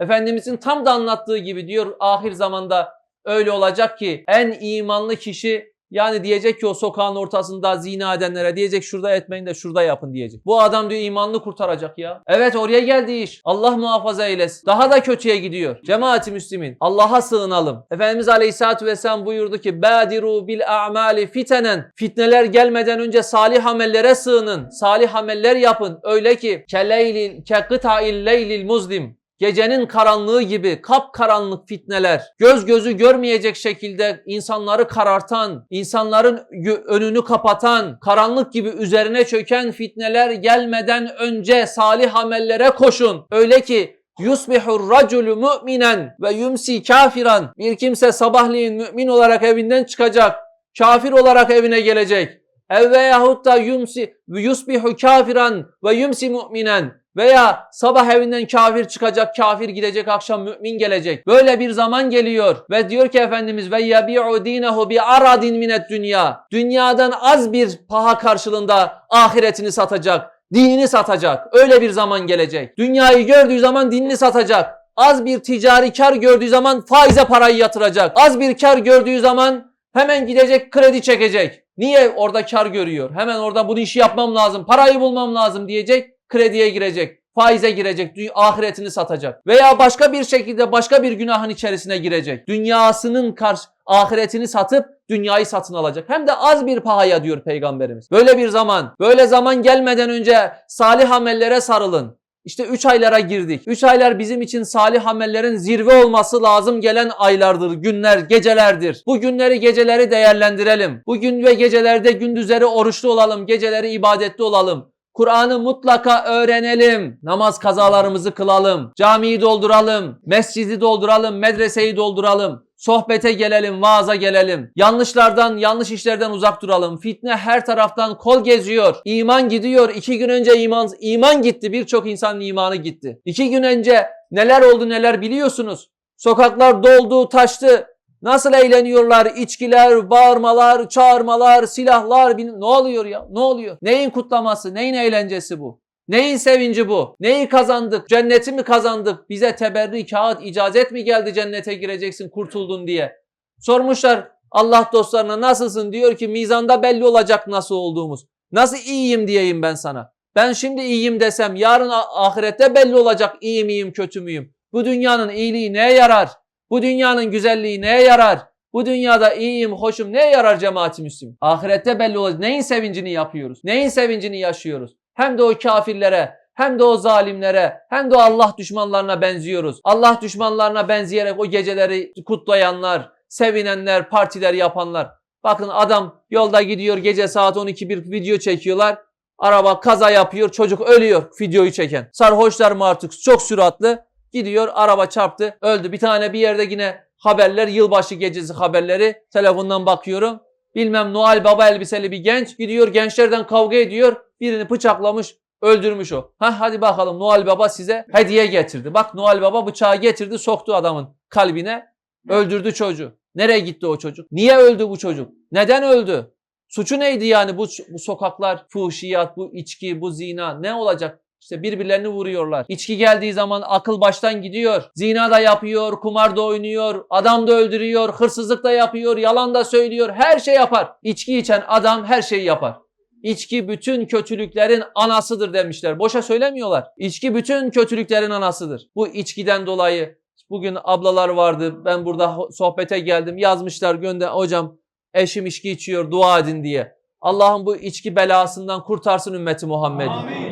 Efendimizin tam da anlattığı gibi diyor ahir zamanda öyle olacak ki en imanlı kişi yani diyecek ki o sokağın ortasında zina edenlere diyecek şurada etmeyin de şurada yapın diyecek. Bu adam diyor imanını kurtaracak ya. Evet oraya geldi iş. Allah muhafaza eylesin. Daha da kötüye gidiyor. Cemaati Müslümin Allah'a sığınalım. Efendimiz Aleyhisselatü Vesselam buyurdu ki Badiru bil a'mali fitenen. Fitneler gelmeden önce salih amellere sığının. Salih ameller yapın. Öyle ki keleylil kekıta'il leylil muzlim. Gecenin karanlığı gibi kapkaranlık fitneler, göz gözü görmeyecek şekilde insanları karartan, insanların önünü kapatan, karanlık gibi üzerine çöken fitneler gelmeden önce salih amellere koşun. Öyle ki yusbihur raculu mu'minen ve yumsi kafiran. Bir kimse sabahleyin mümin olarak evinden çıkacak, kafir olarak evine gelecek. Ev veyahut da yumsi yusbihu kafiran ve yumsi mu'minen. Veya sabah evinden kafir çıkacak, kafir gidecek, akşam mümin gelecek. Böyle bir zaman geliyor ve diyor ki Efendimiz ve yabi'u dinehu bi aradin minet dünya. Dünyadan az bir paha karşılığında ahiretini satacak, dinini satacak. Öyle bir zaman gelecek. Dünyayı gördüğü zaman dinini satacak. Az bir ticari kar gördüğü zaman faize parayı yatıracak. Az bir kar gördüğü zaman hemen gidecek kredi çekecek. Niye orada kar görüyor? Hemen orada bu işi yapmam lazım, parayı bulmam lazım diyecek krediye girecek, faize girecek, ahiretini satacak. Veya başka bir şekilde başka bir günahın içerisine girecek. Dünyasının karşı ahiretini satıp dünyayı satın alacak. Hem de az bir pahaya diyor peygamberimiz. Böyle bir zaman, böyle zaman gelmeden önce salih amellere sarılın. İşte 3 aylara girdik. 3 aylar bizim için salih amellerin zirve olması lazım gelen aylardır, günler, gecelerdir. Bu günleri, geceleri değerlendirelim. Bugün ve gecelerde gündüzleri oruçlu olalım, geceleri ibadetli olalım. Kur'an'ı mutlaka öğrenelim. Namaz kazalarımızı kılalım. Camiyi dolduralım. Mescidi dolduralım. Medreseyi dolduralım. Sohbete gelelim, vaaza gelelim. Yanlışlardan, yanlış işlerden uzak duralım. Fitne her taraftan kol geziyor. İman gidiyor. İki gün önce iman, iman gitti. Birçok insanın imanı gitti. İki gün önce neler oldu neler biliyorsunuz. Sokaklar doldu, taştı. Nasıl eğleniyorlar? İçkiler, bağırmalar, çağırmalar, silahlar. Ne oluyor ya? Ne oluyor? Neyin kutlaması? Neyin eğlencesi bu? Neyin sevinci bu? Neyi kazandık? Cenneti mi kazandık? Bize teberri, kağıt, icazet mi geldi cennete gireceksin, kurtuldun diye? Sormuşlar Allah dostlarına nasılsın? Diyor ki mizanda belli olacak nasıl olduğumuz. Nasıl iyiyim diyeyim ben sana. Ben şimdi iyiyim desem yarın ahirette belli olacak iyi miyim kötü müyüm? Bu dünyanın iyiliği neye yarar? Bu dünyanın güzelliği neye yarar? Bu dünyada iyiyim, hoşum neye yarar cemaati Müslüm? Ahirette belli olacak. Neyin sevincini yapıyoruz? Neyin sevincini yaşıyoruz? Hem de o kafirlere, hem de o zalimlere, hem de o Allah düşmanlarına benziyoruz. Allah düşmanlarına benzeyerek o geceleri kutlayanlar, sevinenler, partiler yapanlar. Bakın adam yolda gidiyor gece saat 12 bir video çekiyorlar. Araba kaza yapıyor, çocuk ölüyor videoyu çeken. Sarhoşlar mı artık çok süratli. Gidiyor araba çarptı öldü. Bir tane bir yerde yine haberler yılbaşı gecesi haberleri telefondan bakıyorum. Bilmem Noel Baba elbiseli bir genç gidiyor gençlerden kavga ediyor. Birini bıçaklamış öldürmüş o. Ha hadi bakalım Noel Baba size hediye getirdi. Bak Noel Baba bıçağı getirdi soktu adamın kalbine öldürdü çocuğu. Nereye gitti o çocuk? Niye öldü bu çocuk? Neden öldü? Suçu neydi yani bu, bu sokaklar, fuhşiyat, bu içki, bu zina ne olacak? İşte birbirlerini vuruyorlar. İçki geldiği zaman akıl baştan gidiyor. Zina da yapıyor, kumar da oynuyor, adam da öldürüyor, hırsızlık da yapıyor, yalan da söylüyor, her şey yapar. İçki içen adam her şeyi yapar. İçki bütün kötülüklerin anasıdır demişler. Boşa söylemiyorlar. İçki bütün kötülüklerin anasıdır. Bu içkiden dolayı bugün ablalar vardı. Ben burada sohbete geldim. Yazmışlar gönder hocam eşim içki içiyor dua edin diye. Allah'ım bu içki belasından kurtarsın ümmeti Muhammed'i.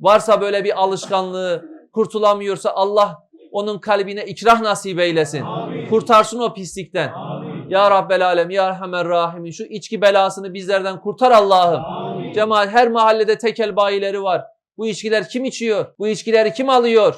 Varsa böyle bir alışkanlığı kurtulamıyorsa Allah onun kalbine ikrah nasip eylesin. Kurtarsın o pislikten. Ya Rabbel Alem, Ya Erhamer Rahimin. Şu içki belasını bizlerden kurtar Allah'ım. Cemaat her mahallede tekel bayileri var. Bu içkiler kim içiyor? Bu içkileri kim alıyor?